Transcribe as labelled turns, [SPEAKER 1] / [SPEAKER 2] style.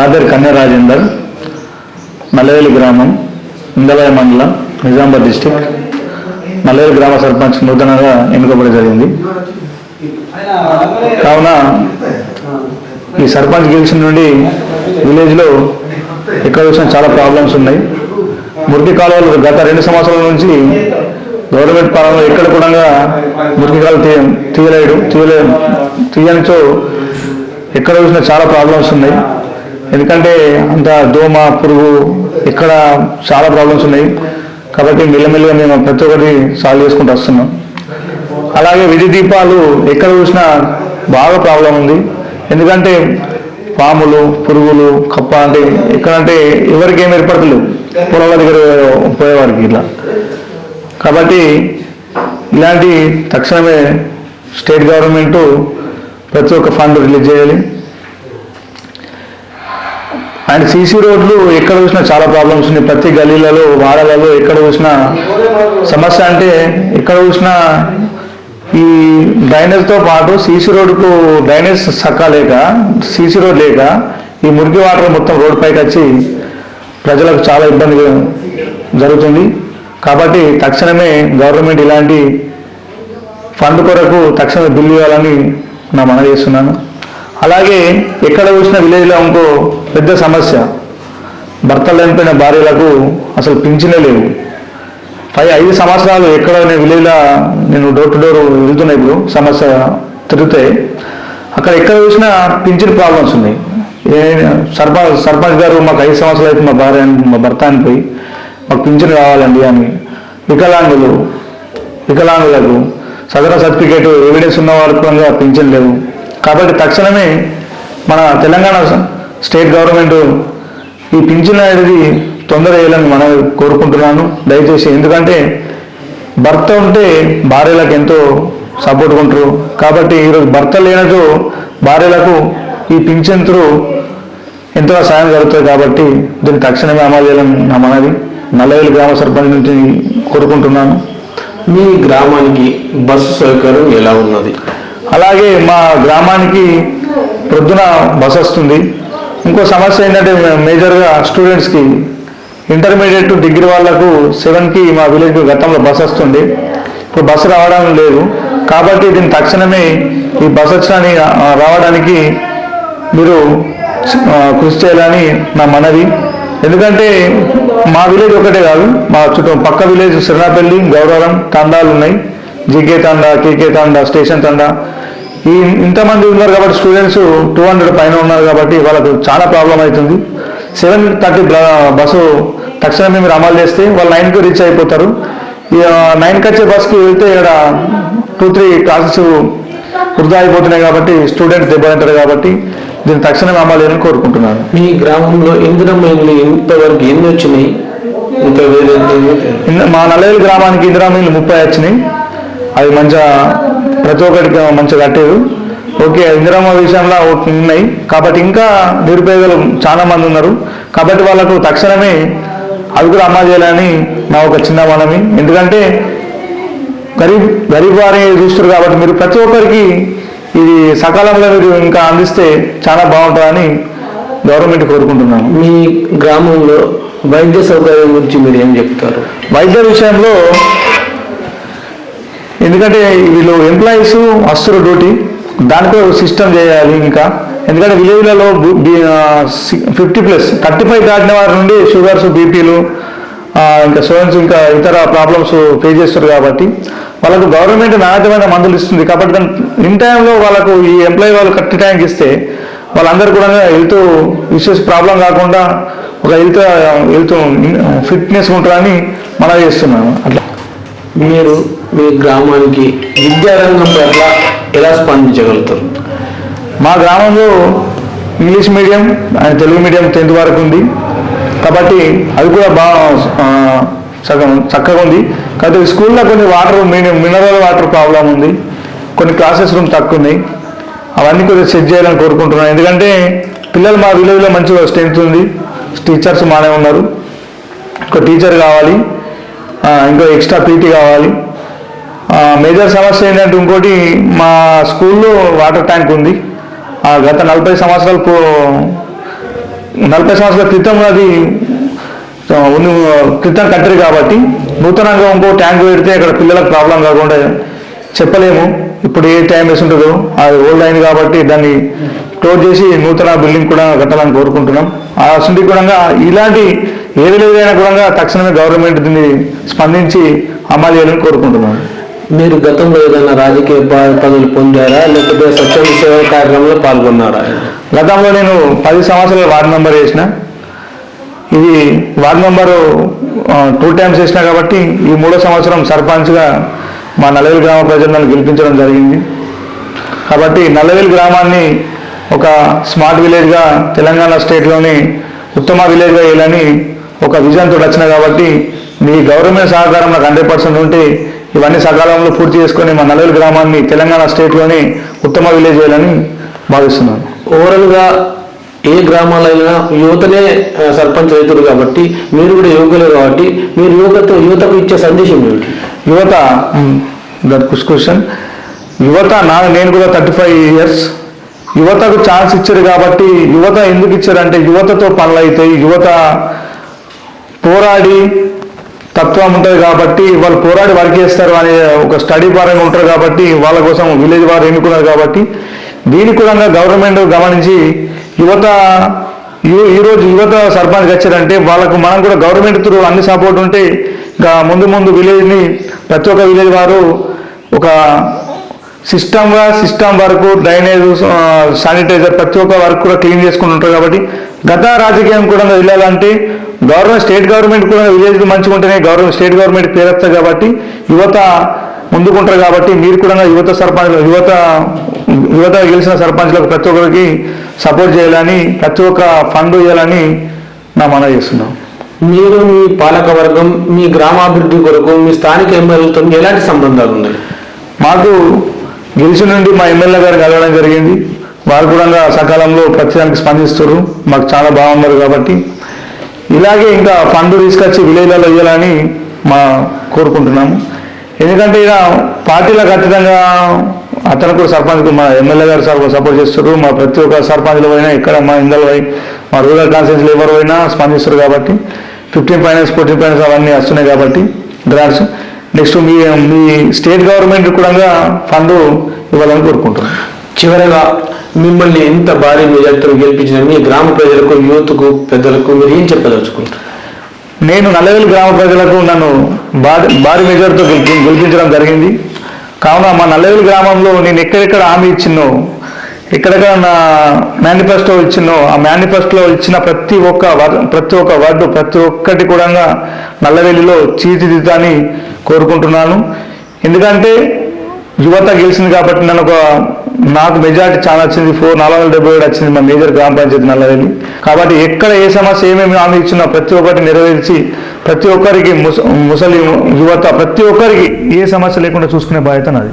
[SPEAKER 1] నా పేరు కన్య రాజేందర్ నల్లవేలి గ్రామం ఇందలయ మండలం నిజామాబాద్ డిస్టిక్ నల్లవేలి గ్రామ సర్పంచ్ నూతనంగా ఎన్నుకోబడి జరిగింది. కావున ఈ సర్పంచ్ గెలిచిన నుండి విలేజ్లో ఎక్కడ చూసినా చాలా ప్రాబ్లమ్స్ ఉన్నాయి. మురికి కాలువలు గత రెండు సంవత్సరాల నుంచి గవర్నమెంట్ పాలనలో ఎక్కడ కూడా మురికి కాలువ తీయ తీయలేడు తీయలే తీయనిచో ఎక్కడ చూసినా చాలా ప్రాబ్లమ్స్ ఉన్నాయి. ఎందుకంటే అంత దోమ పురుగు ఇక్కడ చాలా ప్రాబ్లమ్స్ ఉన్నాయి. కాబట్టి మెల్లమెల్లగా మేము ప్రతి ఒక్కటి సాల్వ్ చేసుకుంటూ వస్తున్నాం. అలాగే విధి దీపాలు ఎక్కడ చూసినా బాగా ప్రాబ్లం ఉంది. ఎందుకంటే పాములు పురుగులు కప్ప అంటే ఎక్కడంటే ఎవరికి ఏం ఏర్పడతలేవు పొలాల దగ్గర పోయేవారికి ఇట్లా. కాబట్టి ఇలాంటి తక్షణమే స్టేట్ గవర్నమెంట్ ప్రతి ఒక్క ఫండ్ రిలీజ్ చేయాలి. అండ్ సీసీ రోడ్లు ఎక్కడ చూసినా చాలా ప్రాబ్లమ్స్ ఉన్నాయి. ప్రతి గలీలలో వాడలలో ఎక్కడ చూసినా సమస్య అంటే ఎక్కడ చూసినా ఈ డ్రైనేజ్తో పాటు సీసీ రోడ్డుకు డ్రైనేజ్ సక్కా లేక సీసీ రోడ్ లేక ఈ మురికి వాటర్ మొత్తం రోడ్ పైకి వచ్చి ప్రజలకు చాలా ఇబ్బంది జరుగుతుంది. కాబట్టి తక్షణమే గవర్నమెంట్ ఇలాంటి ఫండ్ కొరకు తక్షణమే బిల్లు ఇవ్వాలని నా మనవి చేస్తున్నాను. అలాగే ఎక్కడ చూసిన విలేజ్లో ఇంకో పెద్ద సమస్య. భర్తలు లేనిపోయిన భార్యలకు అసలు పింఛనే లేవు. పై ఐదు సంవత్సరాలు ఎక్కడ నేను విలేజ్లో నేను డోర్ టు డోర్ వెళ్తున్నా ఇప్పుడు. సమస్య తిరిగితే. అక్కడ ఎక్కడ చూసినా పింఛన్ ప్రాబ్లమ్స్ ఉన్నాయి. ఏ సర్పంచ్ సర్పంచ్ గారు మాకు ఐదు సంవత్సరాలు అయితే మా భార్య మా భర్త అనిపోయి మాకు పింఛన్ కావాలండి అని వికలాంగులు వికలాంగులకు సదర సర్టిఫికేట్ ఎవిడెన్స్ ఉన్న వారికి కూడా పింఛన్ లేవు. కాబట్టి తక్షణమే మన తెలంగాణ స్టేట్ గవర్నమెంట్ ఈ పింఛన్ అనేది తొందర వేయాలని మనం కోరుకుంటున్నాను. దయచేసి ఎందుకంటే భర్త ఉంటే భార్యలకు ఎంతో సపోర్ట్ ఉంటారు. కాబట్టి ఈరోజు భర్త లేనట్టు భార్యలకు ఈ పింఛన్ త్రూ ఎంతో సాయం జరుగుతుంది కాబట్టి దీన్ని తక్షణమే అమలు చేయాలని నా మనవి. గ్రామ సర్పంచ్ నుంచి కోరుకుంటున్నాను.
[SPEAKER 2] మీ గ్రామానికి బస్సు సౌకర్యం ఎలా ఉన్నది?
[SPEAKER 1] అలాగే మా గ్రామానికి ప్రొద్దున బస్ వస్తుంది. ఇంకో సమస్య ఏంటంటే మేజర్గా స్టూడెంట్స్కి ఇంటర్మీడియట్ డిగ్రీ వాళ్ళకు సెవెన్కి మా విలేజ్ గతంలో బస్ వస్తుంది. ఇప్పుడు బస్సు రావడం లేదు. కాబట్టి దీని తక్షణమే ఈ బస్ వచ్చని రావడానికి మీరు కృషి చేయాలని నా మనవి. ఎందుకంటే మా విలేజ్ ఒకటే కాదు మా చుట్టూ పక్క విలేజ్ సిరణపల్లి గౌరవరం తండాలు ఉన్నాయి జికే తండా కేకే తండా స్టేషన్ తండా. ఈ ఇంతమంది ఉన్నారు కాబట్టి స్టూడెంట్స్ టూ హండ్రెడ్ పైన ఉన్నారు కాబట్టి వాళ్ళకు చాలా ప్రాబ్లం అవుతుంది. సెవెన్ థర్టీ బస్సు తక్షణమే మీరు అమలు చేస్తే వాళ్ళు నైన్కి రీచ్ అయిపోతారు. నైన్కి వచ్చే బస్కి వెళ్తే ఇక్కడ టూ త్రీ క్లాసెస్ వృధా అయిపోతున్నాయి కాబట్టి స్టూడెంట్స్ దెబ్బతింటారు కాబట్టి దీన్ని తక్షణమే అమలు చేయాలని కోరుకుంటున్నాను.
[SPEAKER 2] మీ గ్రామంలో ఇందిరమైన్లు ఇంతవరకు ఎన్ని వచ్చినాయి? ఇంకా వేరే
[SPEAKER 1] మా నల్లవేలి గ్రామానికి ఇందిరా మిల్లు ముప్పై వచ్చినాయి. అవి మంచిగా ప్రతి ఒక్కరికి మంచిగా కట్టారు ఓకే ఇందిరామ విషయంలో ఉన్నాయి. కాబట్టి ఇంకా నిరుపేదలు చాలా మంది ఉన్నారు. కాబట్టి వాళ్ళకు తక్షణమే అవి కూడా అమలు చేయాలని నా ఒక చిన్న మనవి. ఎందుకంటే గరీబ్ గరీబ్ వారిని చూస్తారు కాబట్టి మీరు ప్రతి ఒక్కరికి ఇది సకాలంలో మీరు ఇంకా అందిస్తే చాలా బాగుంటుందని గవర్నమెంట్ కోరుకుంటున్నాను.
[SPEAKER 2] మీ గ్రామంలో వైద్య సౌకర్యం గురించి మీరు ఏం చెప్తారు?
[SPEAKER 1] వైద్య విషయంలో ఎందుకంటే వీళ్ళు ఎంప్లాయీస్ వస్తారు డ్యూటీ దానిపై ఒక సిస్టమ్ చేయాలి ఇంకా. ఎందుకంటే విలేజ్లలో ఫిఫ్టీ ప్లస్ థర్టీ ఫైవ్ దాటిన వారి నుండి షుగర్స్ బీపీలు ఇంకా సోన్స్ ఇంకా ఇతర ప్రాబ్లమ్స్ ఫేస్ చేస్తారు కాబట్టి వాళ్ళకు గవర్నమెంట్ నాణ్యతమైన మందులు ఇస్తుంది. కాబట్టి దాని ఇన్ టైంలో వాళ్ళకు ఈ ఎంప్లాయీ వాళ్ళు కరెక్ట్ టైంకి ఇస్తే వాళ్ళందరూ కూడా హెల్త్ ఇష్యూస్ ప్రాబ్లం కాకుండా ఒక హెల్త్ హెల్త్ ఫిట్నెస్ ఉంటారని మనం చేస్తున్నాము. అట్లా
[SPEAKER 2] మీరు మీ గ్రామానికి విద్యారంగం పట్ల ఎలా స్పందించగలుగుతారు?
[SPEAKER 1] మా గ్రామంలో English medium and Telugu medium tenth వరకు ఉంది. కాబట్టి అది కూడా బాగా సగం చక్కగా ఉంది. కాబట్టి స్కూల్లో కొన్ని వాటర్ మినరల్ వాటర్ ప్రాబ్లం ఉంది. కొన్ని క్లాసెస్ రూమ్ తక్కువ ఉన్నాయి అవన్నీ కొద్దిగా సెట్ చేయాలని కోరుకుంటున్నాను. ఎందుకంటే పిల్లలు మా విలేజ్లో మంచిగా స్ట్రెంత్ ఉంది. టీచర్స్ బాగానే ఉన్నారు. ఒక టీచర్ కావాలి. ఇంకో ఎక్స్ట్రా పీటీ కావాలి. మేజర్ సమస్య ఏంటంటే ఇంకోటి మా స్కూల్లో వాటర్ ట్యాంక్ ఉంది. ఆ, గత నలభై సంవత్సరాలు నలభై సంవత్సరాల క్రితం అది క్రితం కట్టరు కాబట్టి నూతనంగా ఇంకో ట్యాంక్ పెడితే అక్కడ పిల్లలకు ప్రాబ్లం కాకుండా చెప్పలేము. ఇప్పుడు ఏ టైం వేసి ఉంటుందో అది ఓల్డ్ అయింది కాబట్టి దాన్ని క్లోజ్ చేసి నూతన బిల్డింగ్ కూడా కట్టాలని కోరుకుంటున్నాం. ఆ సుండి కూడా ఇలాంటి ఏది లేదైనా కూడా తక్షణమే గవర్నమెంట్ దీన్ని స్పందించి అమలు చేయాలని కోరుకుంటున్నాం
[SPEAKER 2] మీరు గతంలో ఏదైనా రాజకీయ పదవులు పొందారా? లేకపోతే స్వచ్ఛంద సేవ కార్యక్రమంలో పాల్గొన్నారా?
[SPEAKER 1] గతంలో నేను పది సంవత్సరాలు వార్డు మెంబర్ చేసిన. ఇది వార్డు మెంబరు టూ టైమ్స్ చేసిన కాబట్టి ఈ మూడో సంవత్సరం సర్పంచ్గా మా నల్లవేలు గ్రామ ప్రజలు నన్ను గెలిపించడం జరిగింది. కాబట్టి నల్లవేలు గ్రామాన్ని ఒక స్మార్ట్ విలేజ్గా తెలంగాణ స్టేట్లోని ఉత్తమ విలేజ్గా వేయాలని ఒక విజన్తో వచ్చిన కాబట్టి మీ గవర్నమెంట్ సహకారం నాకు హండ్రెడ్ పర్సెంట్ ఉంటే ఇవన్నీ సకాలంలో పూర్తి చేసుకొని మా నల్లవేలు గ్రామాన్ని తెలంగాణ స్టేట్లోని ఉత్తమ విలేజ్ చేయాలని భావిస్తున్నాను.
[SPEAKER 2] ఓవరాల్గా ఏ గ్రామాలైనా యువతనే సర్పంచ్ రైతులు కాబట్టి మీరు కూడా యువకులే కాబట్టి మీరు యువతతో యువతకు ఇచ్చే సందేశం ఏమిటి?
[SPEAKER 1] యువత దట్ క్వశ్చన్ యువత నా నేను కూడా థర్టీ ఫైవ్ ఇయర్స్. యువతకు ఛాన్స్ ఇచ్చారు కాబట్టి యువత ఎందుకు ఇచ్చారంటే యువతతో పనులు అవుతాయి యువత పోరాడి తత్వం ఉంటుంది కాబట్టి వాళ్ళు పోరాడి వర్క్ చేస్తారు అనే ఒక స్టడీ పరంగా ఉంటారు కాబట్టి వాళ్ళ కోసం విలేజ్ వారు ఎన్నుకున్నారు కాబట్టి దీని కూడా గవర్నమెంట్ గమనించి యువత ఈ- ఈరోజు యువత సర్పంచ్ వచ్చారంటే వాళ్ళకు మనం కూడా గవర్నమెంట్ త్రూ అన్ని సపోర్ట్ ఉంటే ఇంకా ముందు ముందు విలేజ్ని ప్రతి ఒక్క విలేజ్ వారు ఒక సిస్టమ్గా సిస్టమ్ వరకు డ్రైనేజ్ శానిటైజర్ ప్రతి ఒక్క వర్క్ కూడా క్లీన్ చేసుకుని ఉంటారు కాబట్టి గత రాజకీయం కూడా వెళ్ళాలంటే గవర్నమెంట్ స్టేట్ గవర్నమెంట్ కూడా విలేజ్ మంచిగా ఉంటేనే గవర్నమెంట్ స్టేట్ గవర్నమెంట్ పేరొస్తుంది కాబట్టి యువత ముందుకుంటారు కాబట్టి మీరు కూడా యువత సర్పంచ్ యువత యువత గెలిచిన సర్పంచ్లకు ప్రతి ఒక్కరికి సపోర్ట్ చేయాలని ప్రతి ఒక్క ఫండ్ ఇవ్వాలని నా మనవి చేస్తున్నాం.
[SPEAKER 2] మీరు మీ పాలక వర్గం మీ గ్రామాభివృద్ధి కొరకు మీ స్థానిక ఎమ్మెల్యేలతో ఎలాంటి సంబంధాలు ఉన్నాయి?
[SPEAKER 1] మాకు గెలిచి నుండి మా ఎమ్మెల్యే గారు కలవడం జరిగింది. వారు కూడా సకాలంలో ప్రతిదానికి స్పందిస్తారు మాకు చాలా బాగున్నారు కాబట్టి ఇలాగే ఇంకా ఫండ్ తీసుకొచ్చి విలేజ్లలో ఇవ్వాలని మా కోరుకుంటున్నాము. ఎందుకంటే ఇక పార్టీలకు అతీతంగా అతను కూడా సర్పంచ్ మా ఎమ్మెల్యే గారు సార్ సపోర్ట్ చేస్తారు మా ప్రతి ఒక్క సర్పంచ్లు పోయినా ఇక్కడ మా ఇందులో పోయి మా రూరల్ కాన్స్టిట్యూన్సీలు ఎవరు పోయినా స్పందిస్తారు కాబట్టి ఫిఫ్టీన్ ఫైనాన్స్ ఫోర్టీన్ ఫైనాన్స్ అవన్నీ వస్తున్నాయి కాబట్టి గ్రాంట్స్. నెక్స్ట్ మీ మీ స్టేట్ గవర్నమెంట్ కూడా ఫండ్ ఇవ్వాలని కోరుకుంటున్నాను
[SPEAKER 2] చివరగా మిమ్మల్ని ఇంత భారీ మెజార్టీతో గెలిపించిన మీ గ్రామ ప్రజలకు యూత్కు పెద్దలకు మీరు ఏం చెప్పదలుచుకుంటారు?
[SPEAKER 1] నేను నల్లవేలు గ్రామ ప్రజలకు నన్ను భారీ భారీ మెజార్టీతో గెలిపి గెలిపించడం జరిగింది. కావున మా నల్లవేలు గ్రామంలో నేను ఎక్కడెక్కడ హామీ ఇచ్చినో ఎక్కడెక్కడ నా మేనిఫెస్టో ఇచ్చినో ఆ మేనిఫెస్టోలో ఇచ్చిన ప్రతి ఒక్క ప్రతి ఒక్క వర్డు ప్రతి ఒక్కటి కూడా నల్లవేలిలో తీర్చిదిద్దాని కోరుకుంటున్నాను. ఎందుకంటే యువత గెలిచింది కాబట్టి నన్ను ఒక నాకు మెజార్టీ చాలా వచ్చింది ఫోర్ నాలుగు వందల డెబ్బై ఏడు వచ్చింది మా మేజర్ గ్రామ పంచాయతీ నల్లవెల్లి కాబట్టి ఎక్కడ ఏ సమస్య ఏమేమి హామీ ఇచ్చినా ప్రతి ఒక్కటి నెరవేర్చి ప్రతి ఒక్కరికి ముస ముసలి యువత ప్రతి ఒక్కరికి ఏ సమస్య లేకుండా చూసుకునే బాధ్యత నాది.